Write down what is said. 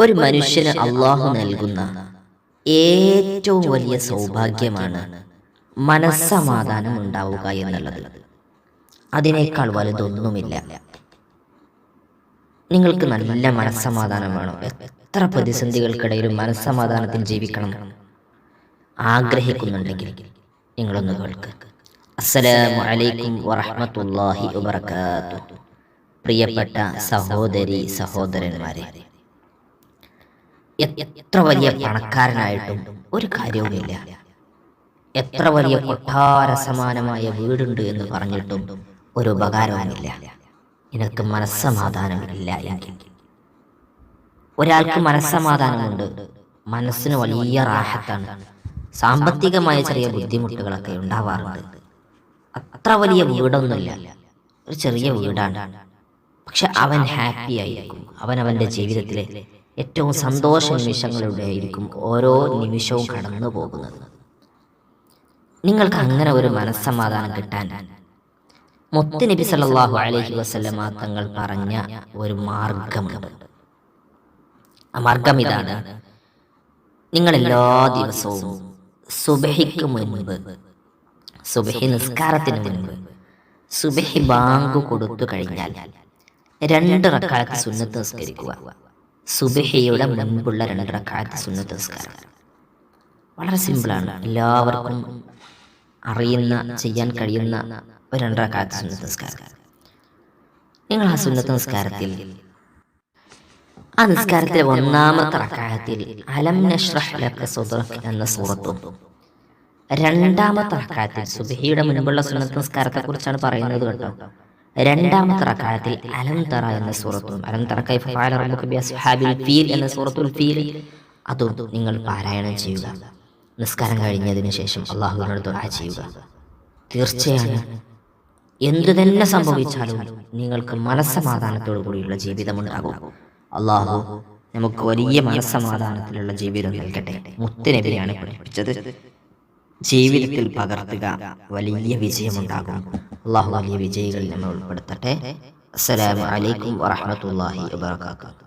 ഒരു മനുഷ്യന് അള്ളാഹു നൽകുന്ന ഏറ്റവും വലിയ സൗഭാഗ്യമാണ് മനസ്സമാധാനം ഉണ്ടാവുക എന്നുള്ളത്. അതിനേക്കാൾ വലുതൊന്നുമില്ല. നിങ്ങൾക്ക് നല്ല മനസ്സമാധാനം വേണം. എത്ര പ്രതിസന്ധികൾക്കിടയിലും മനസ്സമാധാനത്തിൽ ജീവിക്കണം. ആഗ്രഹിക്കുന്നുണ്ടെങ്കിൽ നിങ്ങളൊന്ന് കേൾക്ക്. അസ്സലാമു അലൈക്കും വറഹ്മത്തുള്ളാഹി പ്രിയപ്പെട്ട സഹോദരി സഹോദരന്മാരെ. എത്ര വലിയ പണക്കാരനായിട്ടും ഒരു കാര്യവുമില്ല. എത്ര വലിയ കൊട്ടാര സമാനമായ വീടുണ്ട് എന്ന് പറഞ്ഞിട്ടും ഒരു ഉപകാരവുമില്ല. നിനക്ക് മനസ്സമാധാനമില്ല എങ്കിൽ. ഒരാൾക്ക് മനസ്സമാധാനമുണ്ട്. മനസ്സിന് വലിയ റാഹത്താണ്. സാമ്പത്തികമായ ചെറിയ ബുദ്ധിമുട്ടുകളൊക്കെ ഉണ്ടാവാറുണ്ട്. അത്ര വലിയ വീടൊന്നുമില്ല. ഒരു ചെറിയ വീടാണ്. പക്ഷെ അവൻ ഹാപ്പി ആയിരിക്കും. അവൻ അവന്റെ ജീവിതത്തിലെ ഏറ്റവും സന്തോഷ നിമിഷങ്ങളിലൂടെ ആയിരിക്കും ഓരോ നിമിഷവും കടന്നു പോകുന്നത് നിങ്ങൾക്ക് അങ്ങനെ ഒരു മനസ്സമാധാനം കിട്ടാൻ മുത്ത് നബി സല്ലല്ലാഹു അലൈഹി വസല്ലമ തങ്ങൾ പറഞ്ഞ ഒരു മാർഗമുണ്ട്. ആ മാർഗം ഇതാണ്. നിങ്ങൾ എല്ലാ ദിവസവും സുബഹിക്ക് മുൻപ് സുബഹി നിസ്കാരത്തിന് മുൻപ് സുബഹി ബാങ്ക് കൊടുത്തു കഴിഞ്ഞാൽ രണ്ട് റക്കാലത്ത് സുന്നത്ത് നിസ്കരിക്കുക. സുബഹിയുടെ മുൻപുള്ള രണ്ട് റക്കാത്ത് സുന്നത്ത് നമസ്കാരം വളരെ സിമ്പിളാണ് എല്ലാവർക്കും അറിയുന്ന ചെയ്യാൻ കഴിയുന്ന ഒരു രണ്ട് റക്കാത്ത് സുന്നത്ത് നമസ്കാരം നിങ്ങൾ ആ സുന്നത്ത് നിസ്കാരത്തിൽ ആ നിസ്കാരത്തിലെ ഒന്നാമത്തെ റക്കായത്തിൽ അലം നഷ്റഹ് ലക സദ്റക് എന്ന സൂറത്തും രണ്ടാമത്തെ റക്കായത്തിൽ സുബഹിയുടെ മുൻപുള്ള സുന്നത്ത് നിസ്കാരത്തെ കുറിച്ചാണ് പറയുന്നത് കേട്ടോ. രണ്ടാമത്തെ റക്കായത്തിൽ അലം തറ എന്ന സൂറത്തും അലം തറ ഫീൽ എന്ന സൂറത്തും ഫീൽ അതും നിങ്ങൾ പാരായണം ചെയ്യുക. നിസ്കാരം കഴിഞ്ഞതിന് ശേഷം അള്ളാഹുവിനോട് ദുആ ചെയ്യുക. തീർച്ചയാണ് എന്തു തന്നെ സംഭവിച്ചാലും നിങ്ങൾക്ക് മനസ്സമാധാനത്തോടു കൂടിയുള്ള ജീവിതമുണ്ടാകും അള്ളാഹു നമുക്ക് വലിയ മനസ്സമാധാനത്തിലുള്ള ജീവിതം നൽകട്ടെ. മുത്തുനബിയാണ് പഠിപ്പിച്ചത്. ജീവിതത്തിൽ പകർത്തുക. വലിയ വിജയമുണ്ടാകും. അള്ളാഹു വലിയ വിജയികളിൽ നമ്മൾ ഉൾപ്പെടുത്തട്ടെ. അസ്സലാമു അലൈക്കും വറഹ്മത്തുള്ളാഹി വബറകാതുഹു.